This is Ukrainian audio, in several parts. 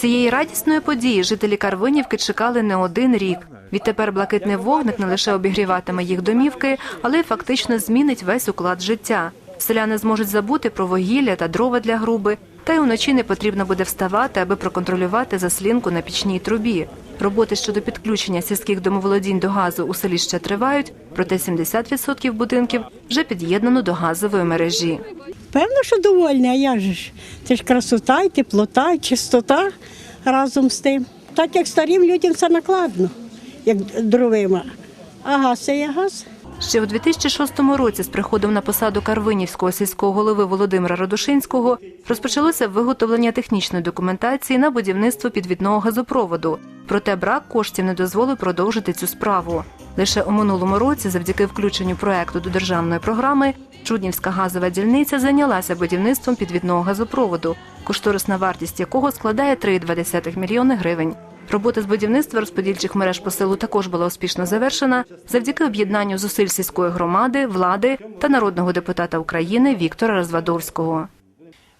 Цієї радісної події жителі Карвинівки чекали не один рік. Відтепер блакитний вогник не лише обігріватиме їх домівки, але й фактично змінить весь уклад життя. Селяни зможуть забути про вугілля та дрова для груби, та й уночі не потрібно буде вставати, аби проконтролювати заслінку на пічній трубі. Роботи щодо підключення сільських домоволодінь до газу у селі ще тривають, проте 70% будинків вже під'єднано до газової мережі. Певно, що довольні, а я ж. Це ж красота, і теплота, і чистота разом з тим. Так як старим людям це накладно, як дровима. А газ це є газ. Ще у 2006 році з приходом на посаду Карвинівського сільського голови Володимира Радушинського розпочалося виготовлення технічної документації на будівництво підвідного газопроводу. Проте брак коштів не дозволив продовжити цю справу. Лише у минулому році, завдяки включенню проекту до державної програми, Чуднівська газова дільниця зайнялася будівництвом підвідного газопроводу, кошторисна вартість якого складає 3,2 мільйони гривень. Робота з будівництва розподільчих мереж по селу також була успішно завершена завдяки об'єднанню зусиль сільської громади, влади та народного депутата України Віктора Розвадовського.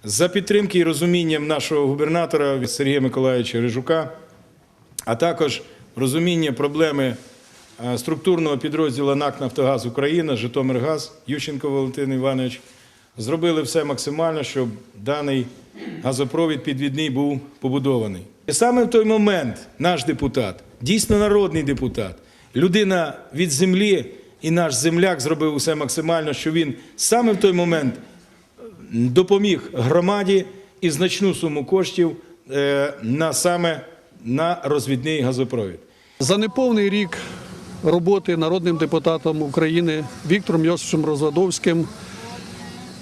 За підтримки і розумінням нашого губернатора Сергія Миколаївича Рижука, а також розуміння проблеми структурного підрозділу НАК «Нафтогаз Україна», Житомиргаз, Ющенко Валентин Іванович, зробили все максимально, щоб даний газопровід підвідний був побудований. І саме в той момент наш депутат, дійсно народний депутат, людина від землі і наш земляк зробив усе максимально, що він саме в той момент допоміг громаді і значну суму коштів е, на саме на розвідний газопровід. За неповний рік роботи народним депутатом України Віктором Йосифовичем Розвадовським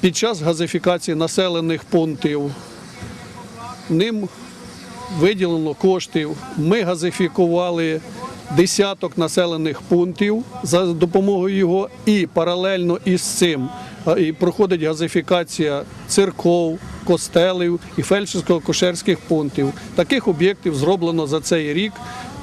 під час газифікації населених пунктів ним виділено коштів. Ми газифікували десяток населених пунктів за допомогою його, і паралельно із цим і проходить газифікація церков, костелів і фельдшерсько-кошерських пунктів. Таких об'єктів зроблено за цей рік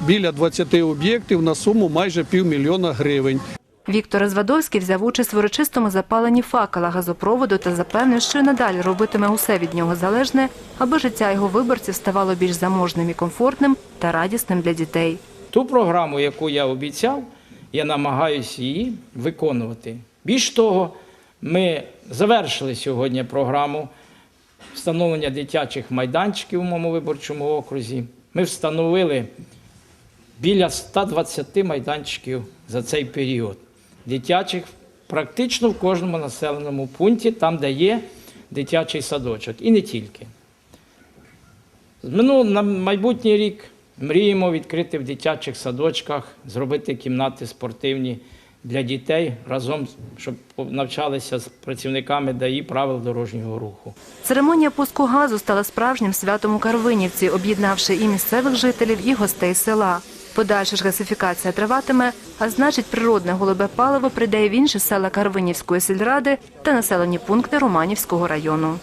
біля 20 об'єктів на суму майже півмільйона гривень. Віктор Розвадовський взяв участь в урочистому запаленні факела газопроводу та запевнив, що й надалі робитиме усе від нього залежне, аби життя його виборців ставало більш заможним і комфортним та радісним для дітей. Ту програму, яку я обіцяв, я намагаюся її виконувати. Більш того, ми завершили сьогодні програму встановлення дитячих майданчиків у моєму виборчому окрузі. Ми встановили біля 120 майданчиків за цей період. Дитячих практично в кожному населеному пункті, там, де є дитячий садочок, і не тільки. Минул на майбутній рік мріємо відкрити в дитячих садочках, зробити кімнати спортивні для дітей разом, щоб навчалися з працівниками ДАІ правил дорожнього руху. Церемонія пуску газу стала справжнім святом у Карвинівці, об'єднавши і місцевих жителів, і гостей села. Подальша ж газифікація триватиме, а значить, природне голубе паливо прийде і в інші села Карвинівської сільради та населені пункти Романівського району.